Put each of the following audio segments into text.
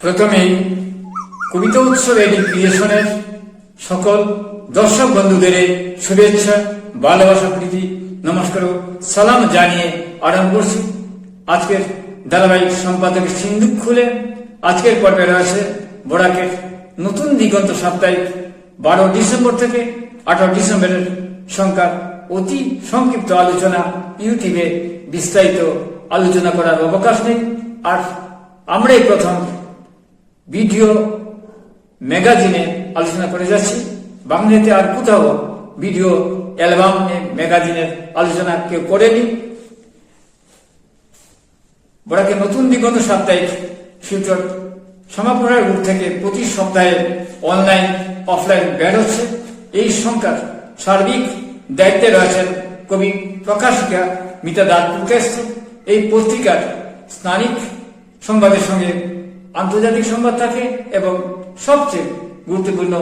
প্রথমেই কবিতা উৎসব এডি ক্রিয়েশনের সকল দর্শক বন্ধুদের শুভেচ্ছা, ভালোবাসা, প্রীতি, নমস্কার সালাম জানিয়ে আরম্ভ করছি। আজকের ধারাবাহিক সম্পাদক সিন্ধুক খুলে আজকের পর্বে রয়েছে বরাকের নতুন দিগন্ত সাপ্তাহিক বারো ডিসেম্বর থেকে আঠারো ডিসেম্বরের সংখ্যার অতি সংক্ষিপ্ত আলোচনা ইউটিউবে বিস্তারিত আলোচনা করার অবকাশ নেই। আর আমরাই প্রথম ভিডিও, ম্যাগাজিনে আলোচনা করে যাচ্ছি। বাংলাতে আর কোথাও ভিডিও, অ্যালবাম ম্যাগাজিনের আলোচনা কেউ করেনি। বড়াকে নতুন দিগন্ত সাপ্তাহিক শিলচর সমাপনের রূপ থেকে প্রতি সপ্তাহে অনলাইন, অফলাইন ব্যাড হচ্ছে। এই সংখ্যার সার্বিক দায়িত্বে রয়েছেন কবি প্রকাশিকা মিতা দাস পুরকাস্ত এই পত্রিকার স্থানিক সংবাদের সঙ্গে আন্তর্জাতিক সংবাদ থাকে এবং সবচেয়ে গুরুত্বপূর্ণ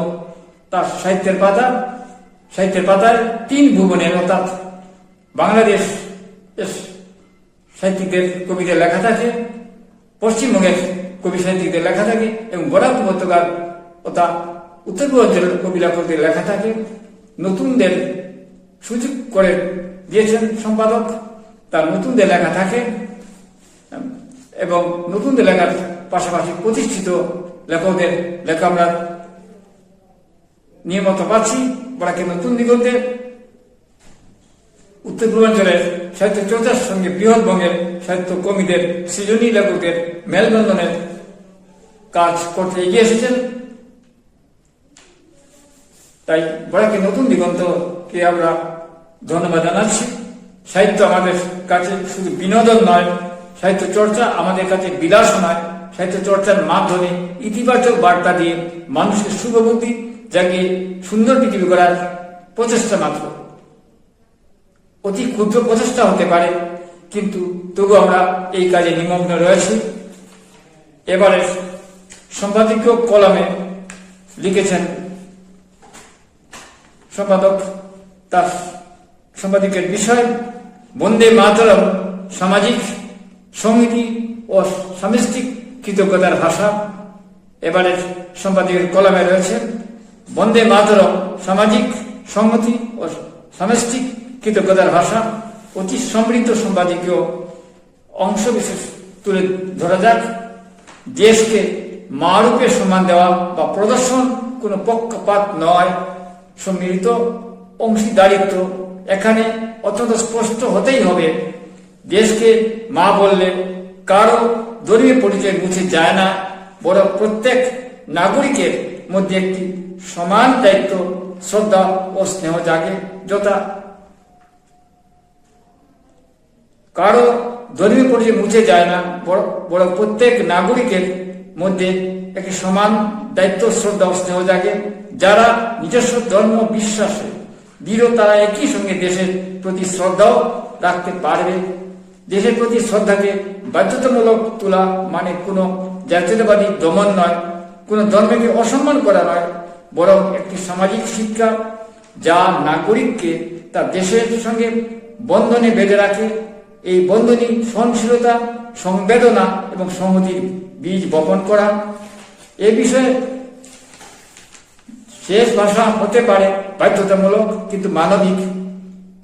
তার সাহিত্যের পাতা, সাহিত্যের পাতায় তিন ভুবনের অর্থাৎ বাংলাদেশ সাহিত্যিকদের কবিদের লেখা থাকে, পশ্চিমবঙ্গের কবি সাহিত্যিকদের লেখা থাকে এবং বরাক উপত্যকার তথা উত্তর পূর্বাঞ্চলের কবি লেখকদের লেখা থাকে। নতুনদের সুযোগ করে দিয়েছেন সম্পাদক, তার নতুনদের লেখা থাকে, এবং নতুনদের লেখার পাশাপাশি প্রতিষ্ঠিত লেখকদের লেখা আমরা নিয়মিত পাচ্ছি, বরাকে নতুন দিগন্তে উত্তর পূর্বাঞ্চলের সাহিত্য চর্চার সঙ্গে বৃহৎবঙ্গের সাহিত্য কর্মীদের, সৃজনী লেখকদের মেলবন্ধনের কাজ করতে এগিয়ে এসেছেন। তাই বড়াকে নতুন দিগন্তকে আমরা ধন্যবাদ জানাচ্ছি। সাহিত্য আমাদের কাছে শুধু বিনোদন নয়, সাহিত্য চর্চা আমাদের কাছে বিলাস নয় সাহিত্য চর্চার মাধ্যমে ইতিবাচক বার্তা দিয়ে মানুষের শুভবুদ্ধি যাকে সুন্দর পৃথিবী করার প্রচেষ্টা মাত্র। অতি ক্ষুদ্র প্রচেষ্টা হতে পারে, কিন্তু তবু আমরা এই কাজে নিমগ্ন রয়েছি। এবারে সম্পাদকীয় কলমে লিখেছেন সম্পাদক তার সম্পাদকের বিষয়, বন্দে মাতরম সামাজিক, সমিতি ও সামষ্টিক কৃতজ্ঞতার ভাষা। এবারের সম্পাদকের কলমে রয়েছে, বন্দে মাতরম, সামাজিক সংহতি ও সামষ্টিক কৃতজ্ঞতার ভাষা। অতি সমৃদ্ধ সম্পাদকীয় অংশ বিশেষ তুলে ধরা যাক। দেশকে মারূপে সম্মান দেওয়া বা প্রদর্শন কোনো পক্ষপাত নয়। সম্মিলিত অংশীদারিত্ব এখানে অত্যন্ত স্পষ্ট হতেই হবে। দেশকে মা বললে কারও ধর্মীয় পরিচয় মুছে যায় না। বরং প্রত্যেক নাগরিকের মধ্যে একটি সমান দায়িত্ব, শ্রদ্ধা ও স্নেহ জাগে যথা কারও ধর্মীয় পরিচয় মুছে যায় না, বরং প্রত্যেক নাগরিকের মধ্যে একটি সমান দায়িত্ব, শ্রদ্ধা ও স্নেহ জাগে। যারা নিজস্ব ধর্ম বিশ্বাসে দৃঢ়, তারা একই সঙ্গে দেশের প্রতি শ্রদ্ধাও রাখতে পারবে। দেশের প্রতি শ্রদ্ধাকে বাধ্যতামূলক তোলা মানে কোনো জাতীয়তাবাদী দমন নয়, কোনো ধর্মকে অসম্মান করা নয়, বরং একটি সামাজিক শিক্ষা যা নাগরিককে তার দেশের সঙ্গে বন্ধনে বেঁধে রাখে। এই বন্ধনী সহনশীলতা, সংবেদনা এবং সংহতির বীজ বপন করা। এ বিষয়ে শেষ ভাষা হতে পারে বাধ্যতামূলক, কিন্তু মানবিক।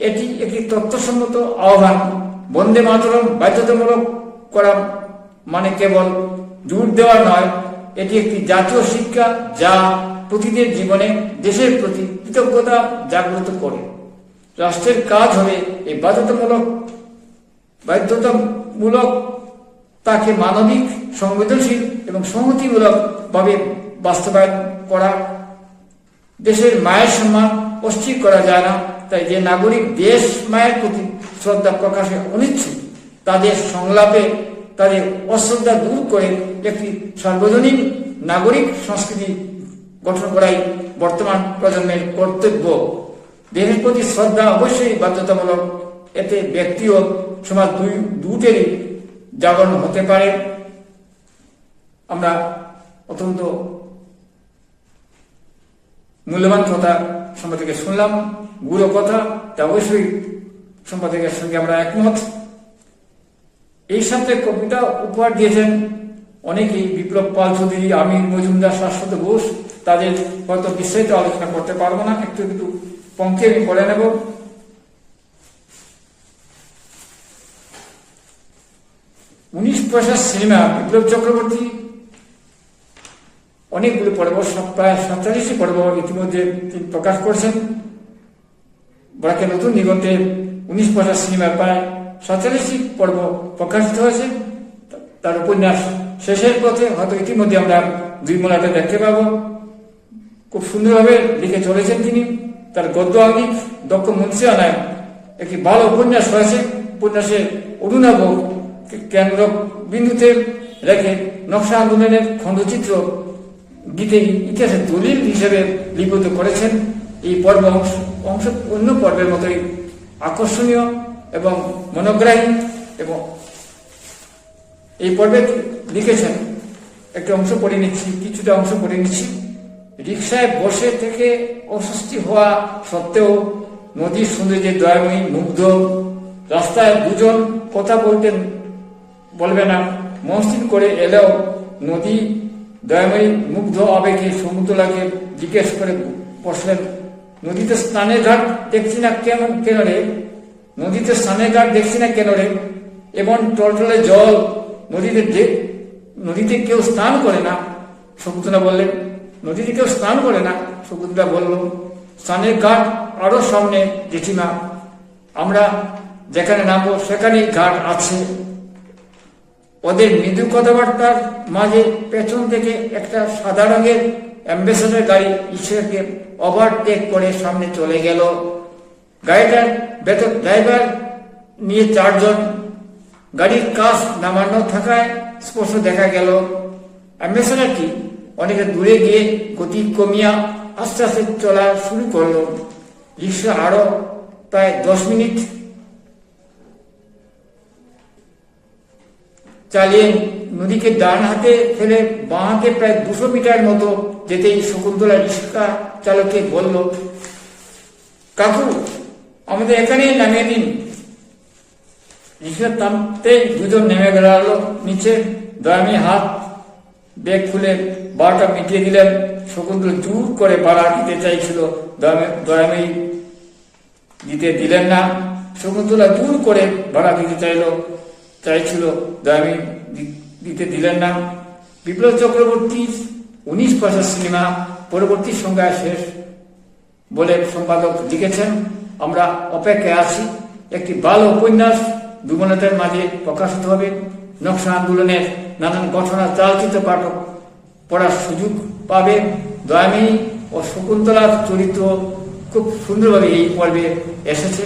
এটি একটি তথ্যসম্মত আহ্বান। বন্দে মাতরম, বাধ্যতামূলক করা মানে কেবল জোর দেওয়া নয়, এটি একটি জাতীয় শিক্ষা যা প্রতিদিন জীবনে দেশের প্রতি কৃতজ্ঞতা জাগ্রত করে। রাষ্ট্রের কাজ হবে এই বাধ্যতামূলক বাধ্যতামূলক তাকে মানবিক, সংবেদনশীল এবং সংহতিমূলক ভাবে বাস্তবায়ন করা। দেশের মায়ের সম্মান অস্থির করা যায় না, তাই যে নাগরিক দেশ মায়ের প্রতি শ্রদ্ধা প্রকাশে অনিচ্ছুক। তাদের সংলাপে তাদের অশ্রদ্ধা দূর করে একটি সার্বজনীন নাগরিক সংস্কৃতি গঠন করাই বর্তমান প্রজন্মের কর্তব্য। দেশের প্রতি শ্রদ্ধা অবশ্যই বাধ্যতামূলক। এতে ব্যক্তি ও সমাজ দুই দুটেরই জাগরণ হতে পারে। আমরা অত্যন্ত মূল্যবান কথা সম্পর্কে শুনলাম। গুরু কথা, তা অবশ্যই সম্পাদকের সঙ্গে আমরা একমত। এই সপ্তাহে কবিতা উপহার দিয়েছেন অনেকেই, বিপ্লব পাল চৌধুরী, আমির মজুমদার, শাশ্বত ঘোষ। তাদের হয়তো বিস্তারিত আলোচনা করতে পারব না, একটু একটু পঙ্ক্তি আমি বলে নেব। উনিশ পয়সা সিনেমা, বিপ্লব চক্রবর্তী। অনেকগুলো পর্ব প্রায় সাতচল্লিশটি পর্ব ইতিমধ্যে তিনি প্রকাশ করেছেন। বরাকে নতুন দিগন্তে উনিশ পয়সা সিনেমা প্রায় সাতচল্লিশটি পর্ব প্রকাশিত হয়েছে, তার উপন্যাস শেষের পথে হয়তো ইতিমধ্যে আমরা দুই মোলাটা দেখতে পাবো। খুব সুন্দরভাবে লিখে চলেছেন তিনি। তার গদ্য আঙ্গিক দক্ষ মন্ত্রীরানায় একটি ভালো উপন্যাস হয়েছে উপন্যাসে অরুণাভ কেন্দ্র বিন্দুতে রেখে নকশা আন্দোলনের খণ্ডচিত্র। গীতে ইতিহাসের দলিল হিসেবে লিপিত করেছেন। এই পর্ব অংশ অংশ অন্য পর্বের মতোই আকর্ষণীয় এবং মনোগ্রাহী এবং এই পর্বে লিখেছেন একটা অংশ পড়ে নিচ্ছি, কিছুটা অংশ পড়ে নিচ্ছি। রিক্সায় বসে থেকে অস্বস্তি হওয়া সত্ত্বেও নদীর সৌন্দর্যে দয়াময়ী, মুগ্ধ, রাস্তায় দুজন কথা বলতেন বলবে না। মসৃণ করে এলেও নদী দয়াময়ী, মুগ্ধ আবেগে সমুদ্রলাকে জিজ্ঞেস করে বসলেন নদীতে স্নানের ঘাট দেখছি না কেমন কেন রে নদীতে স্নানের ঘাট দেখছি না কেন রে এবং টলটলে জল নদীতে নদীতে কেউ স্নান করে না? শকুন্তলা বললেন, নদীতে কেউ স্নান করে না? শকুন্তলা বলল, স্নানের ঘাট আরও সামনে, জেঠিমা, আমরা যেখানে নামবো সেখানেই ঘাট আছে। ওদের মৃদু কথাবার্তার মাঝে পেছন থেকে একটা সাদা রঙের অ্যাম্বাসেডার গাড়ি ঈশ্বরকে ওভারটেক করে সামনে চলে গেল। গাড়িটার ভেতর ড্রাইভার নিয়ে চারজন। গাড়ির কাজ নামানো থাকায় স্পষ্ট দেখা গেল, অ্যাম্বাসেডারটি অনেকে দূরে গিয়ে গতি কমিয়া আস্তে আস্তে চলা শুরু করল। রিক্সা আরও প্রায় দশ মিনিট চালিয়ে নদীকে ডান হাতে ফেলে বাঁ হাতে প্রায় দুশো মিটার মতো যেতেই শকুন্তলা রিক্সা চালককে বলল, কাকু, আমাদের এখানেই নামিয়ে দিন। রিক্সা থামতে দুজন নেমে গেল, নিচে দয়ামি হাত, ব্যাগ খুলে বারোটা মিটিয়ে দিলেন। শকুন্তলা জোর করে বাড়া দিতে চাইছিল দয়ামে- দিতে দিলেন না। শকুন্তলা জোর করে ভাড়া দিতে চাইলো, চাইছিল দয়ামি দিতে দিলেন না। বিপ্লব চক্রবর্তীর উনিশ পয়সা সিনেমা পরবর্তী সংজ্ঞায় শেষ বলে সম্পাদক লিখেছেন। আমরা অপেক্ষায় আছি। একটি ভালো উপন্যাস দুমনতের মাঝে প্রকাশিত হবে। নকশা আন্দোলনের নানান ঘটনা চালচিত্র পাঠক পড়ার সুযোগ পাবে। দয়ামী ও শকুন্তলার চরিত্র খুব সুন্দরভাবে এই পর্বে এসেছে।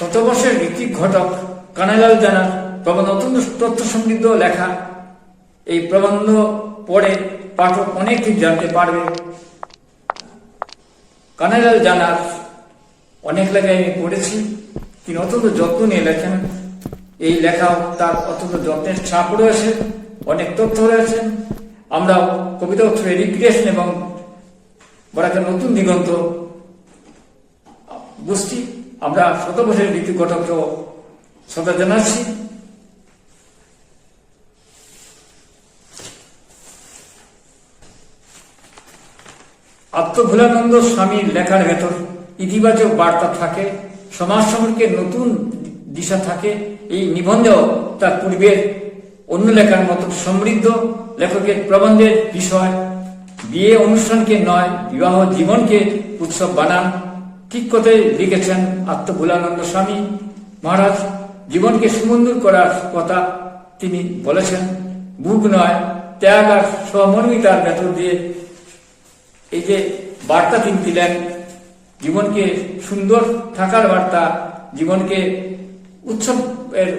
শতবর্ষের ঋতিক ঘটক কানাইলাল জানার প্রবন্ধ অত্যন্ত তথ্য সমৃদ্ধ লেখা। এই প্রবন্ধ পড়ে পাঠক অনেক কিছু জানতে পারবে। কানাইলাল জানার অনেক লেখায় আমি পড়েছি। তিনি অত্যন্ত যত্ন নিয়ে লেখেন। এই লেখাও তার অত্যন্ত যত্নের ছাপ রয়েছে অনেক তথ্য রয়েছে আমরাও কবিতা উৎসবে রিক্রিয়েশন এবং বড় একটা নতুন দিগন্ত গোষ্ঠী আমরা শত বছরের ঋতু ঘটককে শ্রদ্ধা জানাচ্ছি। আত্মভুলানন্দ স্বামীর লেখার ভেতর ইতিবাচক বার্তা থাকে, সমাজ সম্পর্কে নতুন দিশা থাকে, এই নিবন্ধেও তার পূর্বের অন্য লেখার মতো সমৃদ্ধ, লেখকের প্রবন্ধের বিষয়, বিয়ে অনুষ্ঠানকে নয়, বিবাহ জীবনকে উৎসব বানান। ঠিক কথাই লিখেছেন আত্মভুলানন্দ স্বামী? মহারাজ, জীবনকে সুমন্দর করার কথা তিনি বলেছেন। বুক নয়, ত্যাগ আর সমন্বিতার ভেতর দিয়ে এই যে বার্তা তিনি দিলেন, জীবনকে সুন্দর থাকার বার্তা, জীবনকে উৎসবের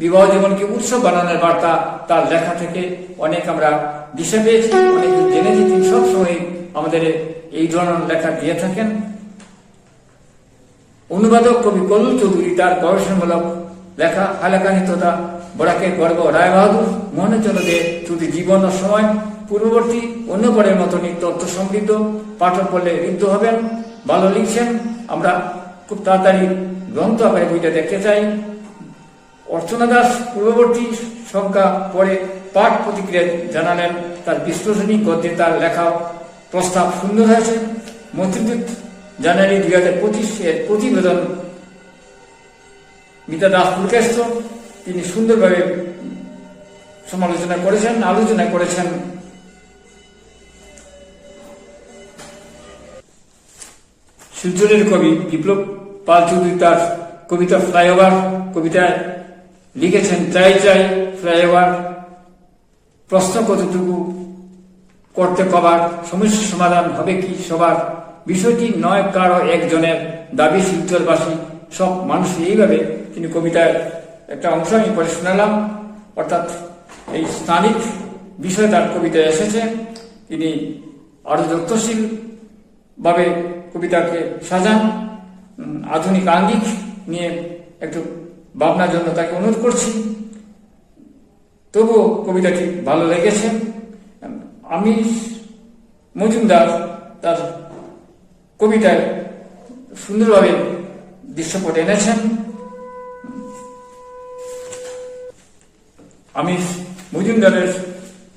বিবাহ জীবনকে উৎসব বানানোর বার্তা, তার লেখা থেকে অনেক আমরা দিশা পেয়েছি, অনেক জেনেছি। তিনি সবসময় আমাদের এই ধরনের লেখা দিয়ে থাকেন। অনুবাদক কবি কল্লু চৌধুরী, তার গবেষণামূলক লেখা হালাকানি তথা বরাকের গর্ব রায় বাহাদুর মোহনচন্দ্র দে শুধু জীবন ও সময়, পূর্ববর্তী অন্য পরের মতনই তথ্য সমৃদ্ধ, পাঠক বললে ঋদ্ধ হবেন। ভালো লিখছেন, আমরা খুব তাড়াতাড়ি গ্রন্থ আকারে বইটা দেখতে চাই। অর্চনা দাস, পূর্ববর্তী সংখ্যা পরে পাঠ প্রতিক্রিয়া জানালেন। তার বিশ্লেষণী গদ্যে তার লেখা প্রস্তাব সুন্দর হয়েছে। মন্ত্রীদূত জানুয়ারি দুই হাজার পঁচিশ এর প্রতিবেদন মিতা দাস পুরকেস্ত তিনি সুন্দরভাবে সমালোচনা করেছেন, আলোচনা করেছেন। শিলচরের কবি বিপ্লব পাল চৌধুরী তার কবিতা ফ্লাইওভার কবিতায় লিখেছেন, চাই চাই ফ্লাইওভার। প্রশ্ন কতটুকু করতে কবার সমস্যার সমাধান হবে কি সবার? বিষয়টি নয় কারও একজনের দাবি শিলচরবাসী, সব মানুষ এইভাবে তিনি কবিতার একটা অংশ আমি পরে শোনালাম। অর্থাৎ এই স্থানিক বিষয় তার কবিতায় এসেছে। তিনি আরও যত্নশীল ভাবে কবিতাকে সাজান। আধুনিক আঙ্গিক নিয়ে একটু ভাবনার জন্য তাকে অনুরোধ করছি। তবুও কবিতাটি ভালো লেগেছে। আমি মজুমদার তার কবিতায় সুন্দরভাবে দৃশ্যপট এনেছেন। আমি মজুমদারের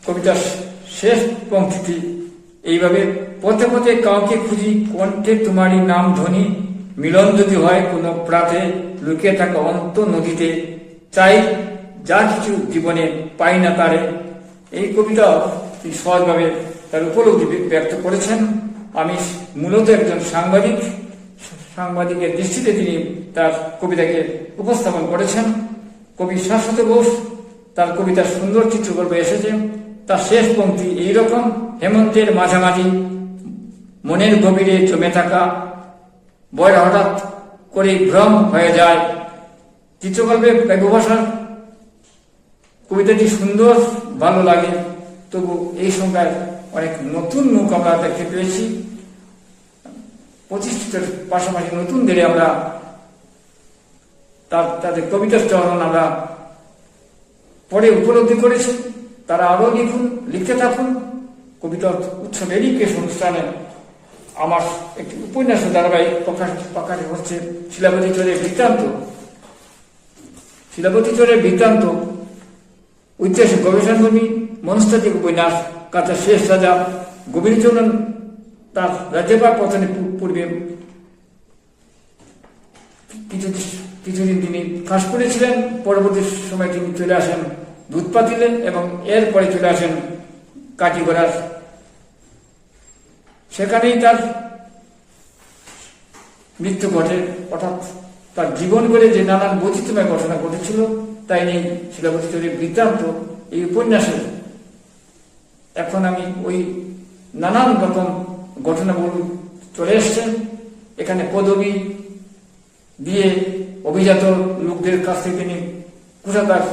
কবিতার শেষ পঙ্ক্তিটি এইভাবে, পথে পথে কাউকে খুঁজি, কণ্ঠে তোমারই নাম ধ্বনি, মিলন যদি হয় কোনো প্রাতে লুকিয়ে থাকা অন্ত নদীতে, চাই যা কিছু জীবনে পাই না তারে। এই কবিতা তিনি সহজভাবে তার উপলব্ধি ব্যক্ত করেছেন। আমি মূলত একজন সাংবাদিক। সাংবাদিকের দৃষ্টিতে তিনি তার কবিতাকে উপস্থাপন করেছেন। কবি শাশ্বত ঘোষ তার কবিতার সুন্দর চিত্রকল্পে এসেছে। তার শেষ পংক্তি এইরকম, হেমন্তের মাঝামাঝি, মনের গভীরে জমে থাকা বয় হঠাৎ করে ভ্রম হয়ে যায়। চিত্রকল্পে কাব্য কবিতাটি সুন্দর, ভালো লাগে। তবু এই সংখ্যায় অনেক নতুন মুখ আমরা দেখতে পেয়েছি। প্রতিষ্ঠিতের পাশাপাশি নতুনদের আমরা তার, তাদের কবিতার চরণ আমরা পরে উপলব্ধি করেছি। তারা আরও লিখুন, লিখতে থাকুন। কবিতা উৎসব এরিকেশ অনুষ্ঠানে আমার একটি উপন্যাস ধারাবাহিক প্রকাশ প্রকাশ হচ্ছে শিলাবতী চরের বৃত্তান্ত। শিলাবতী চরের বৃত্তান্ত, ঐতিহাসিক গবেষণাকর্মী মনস্তাত্ত্বিক উপন্যাস কাছে শেষ রাজা, গোবিন্দচন্দ্রন তার রাজ্যপাল পতনের পূর্বে কিছু কিছুদিন তিনি কাজ করেছিলেন পরবর্তী সময় তিনি চলে আসেন দুধ পাতিলেন এবং এরপরে চলে আসেন কাটিগড়ার সেখানেই তার মৃত্যু ঘটে, অর্থাৎ তার জীবন করে যে নানান বৈচিত্র্যময় ঘটনা ঘটেছিল, তাই নিয়ে শিলাপতি চৌধুরীর বৃত্তান্ত এই উপন্যাসে এখন আমি ওই নানান রকম ঘটনাগুলো চলে এসছেন। এখানে পদবী দিয়ে অভিজাত লোকদের কাছ থেকে তিনি কুষাকার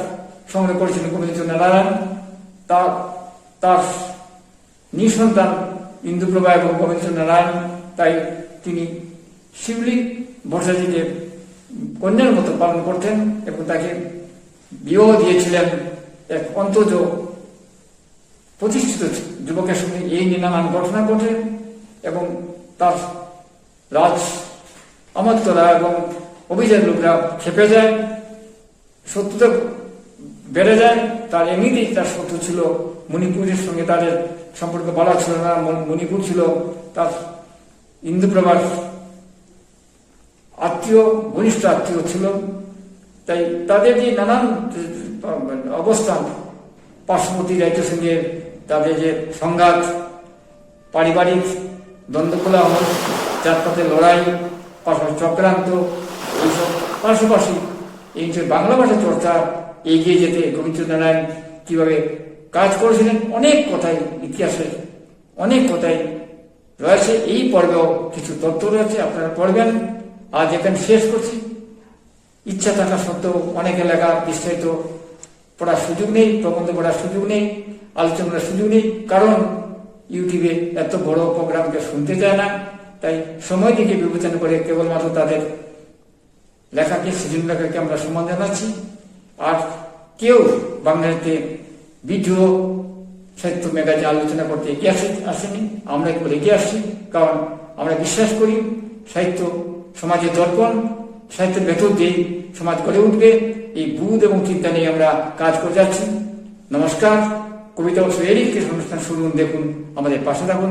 সংগ্রহ করেছিলেন গোবিন্দচন্দ্র নারায়ণ। তার তার নিঃসন্তান ইন্দুপ্রভা এবং গোবিন্দচন্দ্র নারায়ণ। তাই তিনি শিবলি ভট্টাচার্যকে কন্যার মতো পালন করতেন এবং তাকে বিবাহ দিয়েছিলেন এক অন্তজ প্রতিষ্ঠিত যুবকের সঙ্গে এই নিয়ে নানান ঘটনা ঘটে এবং তার রাজ অমর্তরা এবং অভিজাত লোকরা খেপে যায়, শত্রুতা বেড়ে যায়। তার এমনিতেই তার শত্রু ছিল মণিপুরের সঙ্গে তাদের সম্পর্ক ভালো ছিল না মণিপুর ছিল তার ইন্দুপ্রভার আত্মীয়, ঘনিষ্ঠ আত্মীয় ছিল। তাই তাদের যে নানান অবস্থান, পার্শ্ববর্তী রাজ্যের সঙ্গে তাদের যে সংঘাত, পারিবারিক দ্বন্দ্বকোলা জাতপাতের লড়াই পাশাপাশি চক্রান্ত, এইসব পাশাপাশি এই বাংলা ভাষা চর্চা এগিয়ে যেতে গোবিন্দ নারায়ণ কীভাবে কাজ করেছিলেন, অনেক কথাই ইতিহাসে, অনেক কথাই রয়েছে। এই পর্বেও কিছু তথ্য রয়েছে, আপনারা পড়বেন। আজ এখানে শেষ করছি। ইচ্ছা থাকা সত্ত্বেও অনেক এলাকা বিস্তারিত পড়ার সুযোগ নেই, প্রবন্ধ পড়ার সুযোগ নেই আলোচনা করার সুযোগ নেই, কারণ ইউটিউবে এত বড় প্রোগ্রামকে শুনতে চায় না। তাই সময় দিকে বিবেচনা করে কেবলমাত্র তাদের লেখাকে, সৃজন লেখাকে আমরা সম্মান জানাচ্ছি। আর কেউ বাংলাতে ভিডিও সাহিত্য ম্যাগাজিন আলোচনা করতে এগিয়ে আসে, আসেনি। আমরা কেবল এগিয়ে আসছি, কারণ আমরা বিশ্বাস করি সাহিত্য সমাজের দর্পণ, সাহিত্যের ভেতর দিয়ে সমাজ গড়ে উঠবে। এই বুধ এবং চিন্তা নিয়ে আমরা কাজ করে যাচ্ছি। নমস্কার, কবিতা অবশ্য এরই অনুষ্ঠান শুনুন, দেখুন, আমাদের পাশে থাকুন।